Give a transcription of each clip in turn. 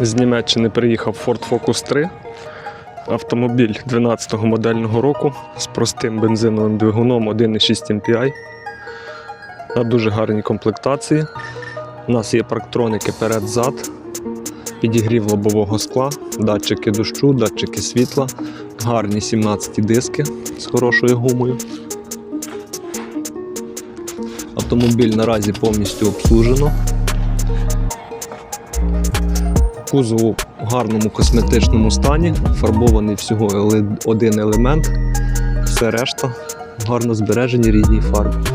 З Німеччини приїхав Ford Focus 3. Автомобіль 12-го модельного року з простим бензиновим двигуном 1,6 MPI на дуже гарній комплектації. У нас є парктроники перед-зад, підігрів лобового скла, датчики дощу, датчики світла, гарні 17 диски з хорошою гумою. Автомобіль наразі повністю обслужено. Кузов у гарному косметичному стані, фарбований всього один елемент, все решта гарно збережені рідній фарбі.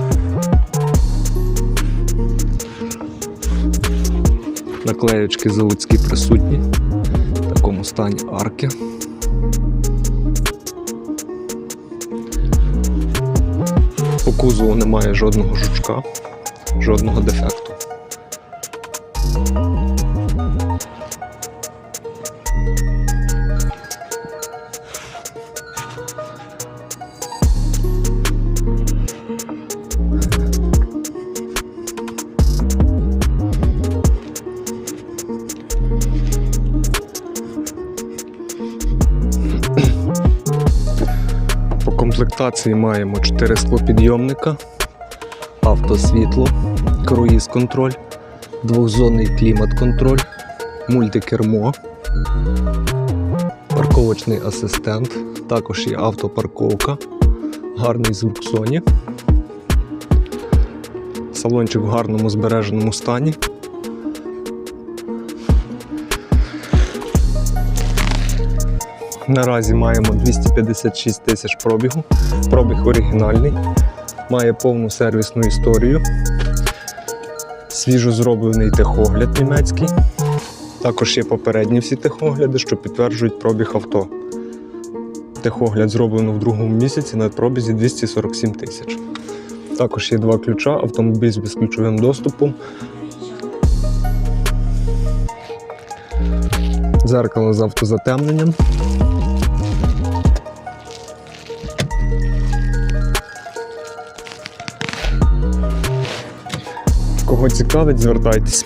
Наклеючки заводські присутні, в такому стані арки. По кузову немає жодного жучка, жодного дефекту. Комплектації маємо 4 склопідйомника, автосвітло, круїз-контроль, двохзонний клімат-контроль, мультикермо, парковочний асистент, також є автопарковка, гарний звук Sony. Салончик в гарному збереженому стані. Наразі маємо 256 тисяч пробігу. Пробіг оригінальний, має повну сервісну історію. Свіжо зроблений техогляд німецький. Також є попередні всі техогляди, що підтверджують пробіг авто. Техогляд зроблено в другому місяці на пробізі 247 тисяч. Також є два ключа, автомобіль з безключовим доступом. Дзеркало з автозатемненням. Кого цікавить, звертайтесь.